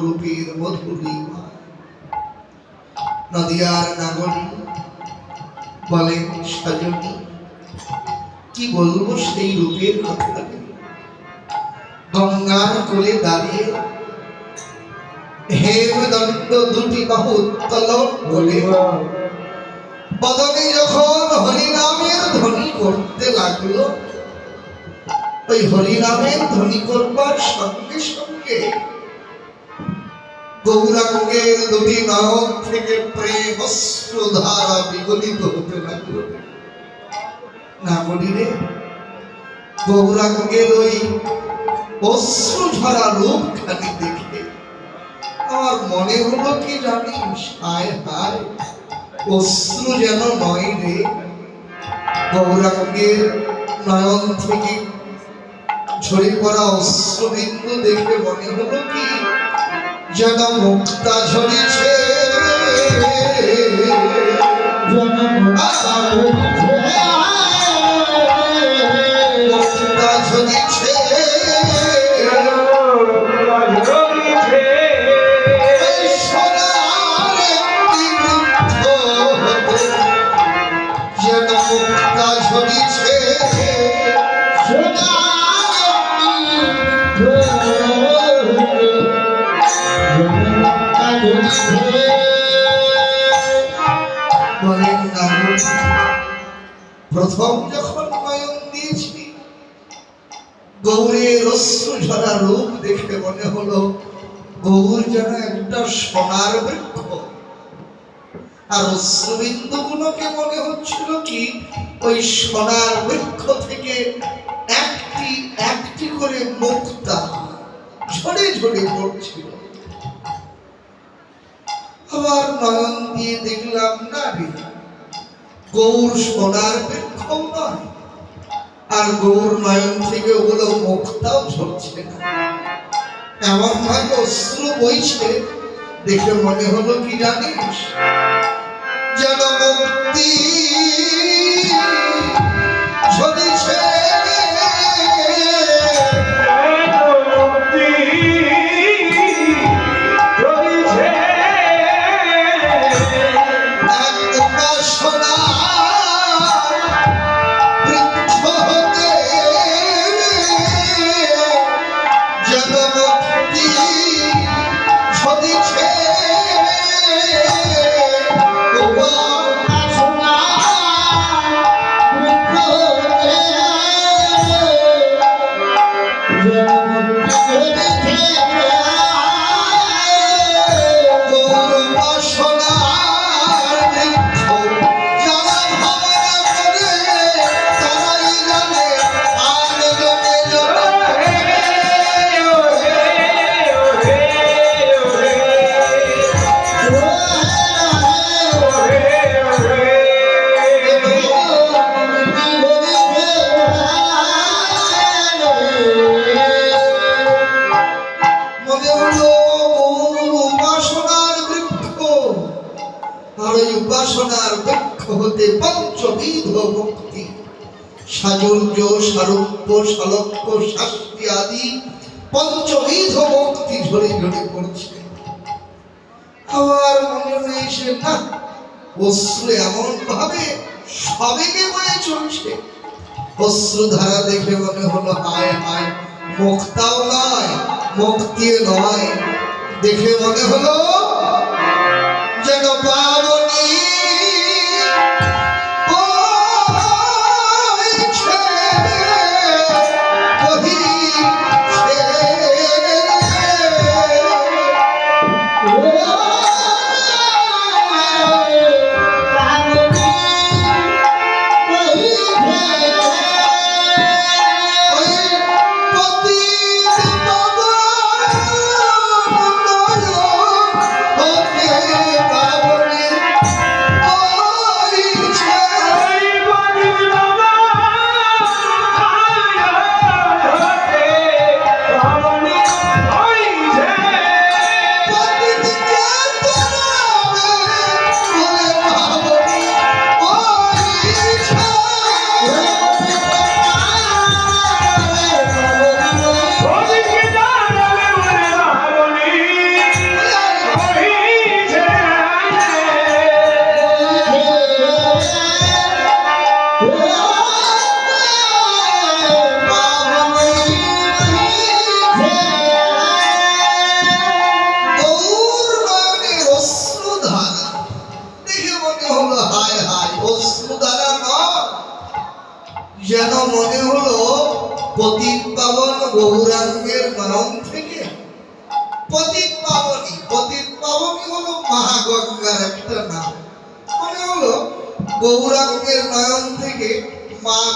রূপের মধুরিমা নদিয়ার নাগরী বলেন সাজনী, কি বলব সেই রূপের কথা গঙ্গার কোলে দাঁড়িয়ে দুটি বাহু করে বদনে যখন হরিনামের ধ্বনি করতে লাগল, ওই হরিনামের ধ্বনি করবার সঙ্গে সঙ্গে গৌরাঙ্গের দুটি নয়ন থেকে প্রেম ধারা বিগলিত হতে লাগল। নাগরীরে গৌরাঙ্গের ওই অশ্রু ঝরা রূপ খালি দেখে আমার মনে হলো কি জানিস হায় হায়, অশ্রু যেন নয় রে। গৌরাঙ্গের নয়ন থেকে ঝরে পড়া অশ্রবিন্দু দেখে মনে হলো কি যেন মুক্তা ঝরেছে মুক্তা প্রথম যখন নয়ন দিয়েছি গৌরের অশ্রু ঝরা রূপ দেখে মনে হলো, গৌর যেন একটা সোনার বৃক্ষ। আর অশ্রুবিন্দু গুলোকে মনে হচ্ছিল কি, ওই সোনার বৃক্ষ থেকে একটি একটি করে মুক্তা ঝরে ঝরে পড়ছিল। আবার নয়ন দিয়ে দেখলাম, না গৌর সোনার বৃক্ষ নয় আর গৌর নয়ন থেকে ওগুলো মুখটাও ঝরছে এমন ভাবে অশ্রু বইছে, দেখে মনে হলো কি জানিস? যেন মুক্তি উপাসনার বৃক্ষ হতে পঞ্চবিধ মুক্তি সাজুর্য, সারূপ্য সালক্য শাস্তি আদি পঞ্চবিধ মুক্তি ঝরে ঝরে পড়ছে। আবার মনে হয়েছে না, অশ্রু এমন ভাবে সবেগে বয়ে চলছে। অশ্রু ধারা দেখে মনে হলো, হায় হায়, মুক্তাও নয়, মুক্তি নয়। দেখে মনে হলো, যেন পাবনি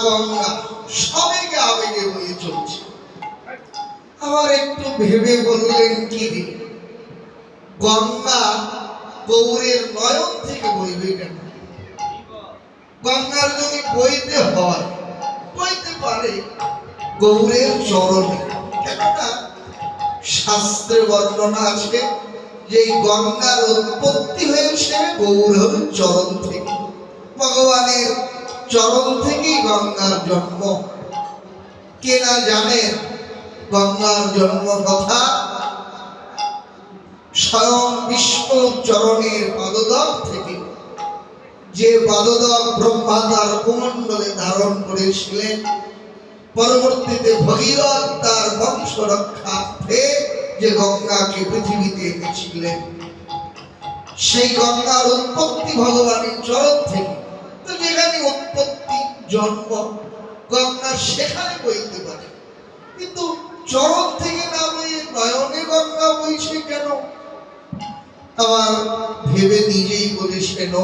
গঙ্গা, সবেগে আবেগে বয়ে চলছে। আবার একটু ভেবে বললেন কি গঙ্গা গৌরের নয়ন থেকে বইবে কেন? গঙ্গার যদি বইতে হয়, বইতে পারে গৌরের চরণে। কেননা শাস্ত্রে বর্ণনা আছে যে গঙ্গার উৎপত্তি হয়েছে গৌরের চরণ থেকে। ভগবানের চরণ থেকেই গঙ্গার জন্ম। কে না জানে গঙ্গার জন্ম কথা? স্বয়ং বিষ্ণু চরণের পদদক থেকে। যে পদদক ব্রহ্মা তার কুমণ্ডলে ধারণ করেছিলেন, পরবর্তীতে ভগীরথ তার বংশ রক্ষার্থে যে গঙ্গাকে পৃথিবীতে এনেছিলেন। সেই গঙ্গার উৎপত্তি ভগবানের চরণ থেকে। যেখানে উৎপত্তি, জন্ম গঙ্গা সেখানে বইতে পারে। কিন্তু চরণ থেকে না বইয়ে নয়নে গঙ্গা বইছে কেন? আমার ভেবে নিজেই বলেছে নো,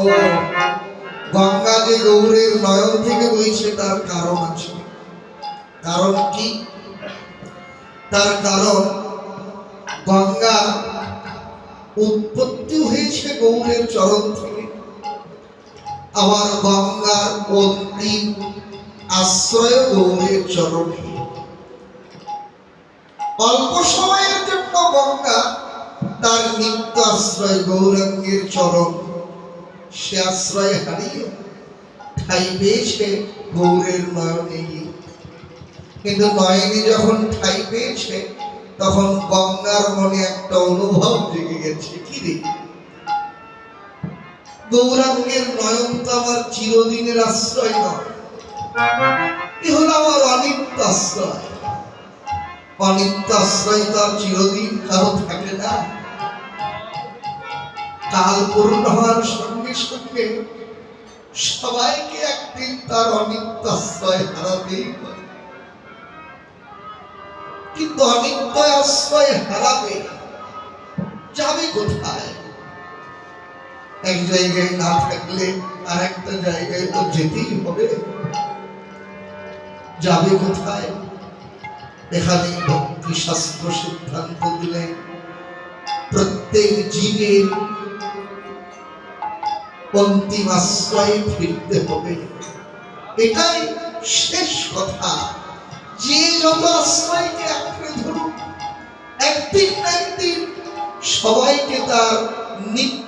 গঙ্গা যে গৌরের নয়ন থেকে বইছে তার কারণ আছে। কারণ কি? তার কারণ গঙ্গা উৎপত্তি হয়েছে গৌরের চরণ থেকে। আবার গঙ্গার অন্তিম আশ্রয় গৌরের চরণে অল্প সময়ের জন্য গঙ্গা তার নিত্য আশ্রয় গৌরাঙ্গের চরণ। সে আশ্রয় হারিয়ে ঠাই পেয়েছে গৌরের নয়নে কিন্তু নয়নে যখন ঠাই পেয়েছে, তখন গঙ্গার মনে একটা অনুভব জেগে গেছে। কি রে? গৌরাঙ্গের নয়ন তো আমার চিরদিনের আশ্রয় নয়। এ হলো আমার অনিত্য আশ্রয়। অনিত্য আশ্রয় তো আর চিরদিন কারও থাকে না। কাল পূর্ণ হওয়ার সঙ্গে সঙ্গে সবাইকে একদিন তার অনিত্য আশ্রয় হারাতেই কিন্তু অনিত্য আশ্রয় হারাবে, যাবে কোথায়? এক জায়গায় না থাকলে আর একটা জায়গায় তো যেতেই হবে। যাবে কোথায়? এখানে ভক্তি শাস্ত্র সিদ্ধান্ত দিলেন প্রত্যেক জীবের অন্তিম আশ্রয়ে ফিরতে হবে। এটাই শেষ কথা। যে যত আশ্রয়কে আঁকড়ে ধরুক, একদিন না একদিন সবাইকে তার নিত্য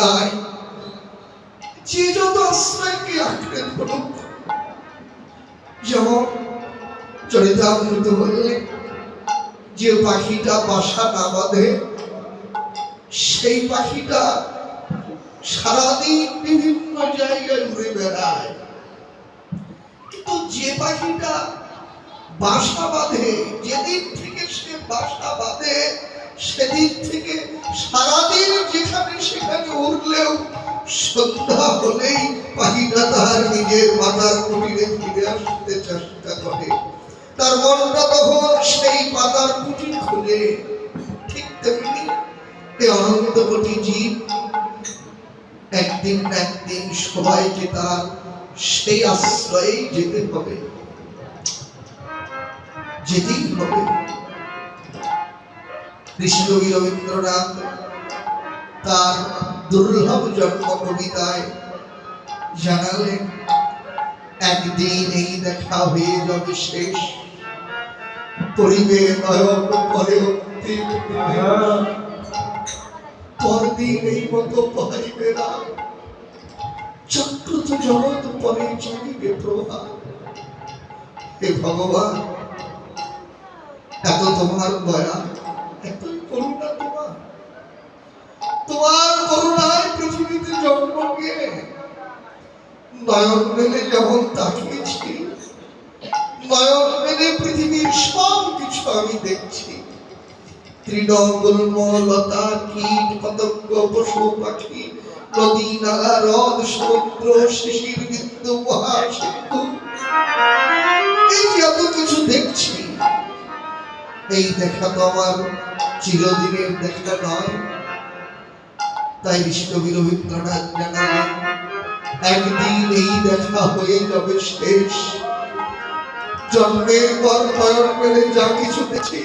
নাই যে চরিতামৃত বললে যে পাখিটা বাসা না বাঁধে সেই পাখিটা সারাদিন বিভিন্ন জায়গায় উড়ে বেড়ায়, কিন্তু যে পাখিটা বাসা বাঁধে, যেদিন থেকে সে বাসা বাঁধে, সেদিন থেকে সারাদিন যেখানে সেখানে উঠলেও সন্ধ্যা হলেই পাখিটা তার নিজের মাথার কুটিরে ফিরে আসতে চেষ্টা করে। তার মনটা তখন সেই পাতার কুটির খুলে, ঠিক তেমনি এই অনন্ত কোটি জীব। একদিন একদিন সবাইকে তার সেই আশ্রয়েই যেতে হবে। যেতেই হবে। কৃষ্ণকবি রবীন্দ্রনাথ তার দুর্লভ জন্ম কবিতায় জানালেন, একদিন এই দেখা হয়ে যাবে শেষ। করিবে এই মতো জগৎ পরে চলিবে প্রভা হে ভগবান এত তোমার দয়া করুণা তোমার। তোমার করুণায় পৃথিবীতে জন্ম নিয়ে নয়ন মেলে তাকিয়েছি, নয়ন মেলে পৃথিবীর সব কিছু আমি দেখছি। কীট, পতঙ্গ, পশু, পাখি, নদী, নালা, হ্রদ, সমুদ্র, শিশির, বিন্দু মহাসিন্ধু এই যে এত কিছু দেখছি। এই দেখা তো আমার চিরদিনের দেখা নয়। তাই বিশ্বকবি রবীন্দ্রনাথ জানালেন একদিন এই দেখা হয়ে যাবে শেষ। জন্মের পর নয়ন করে যা কিছু দেখি।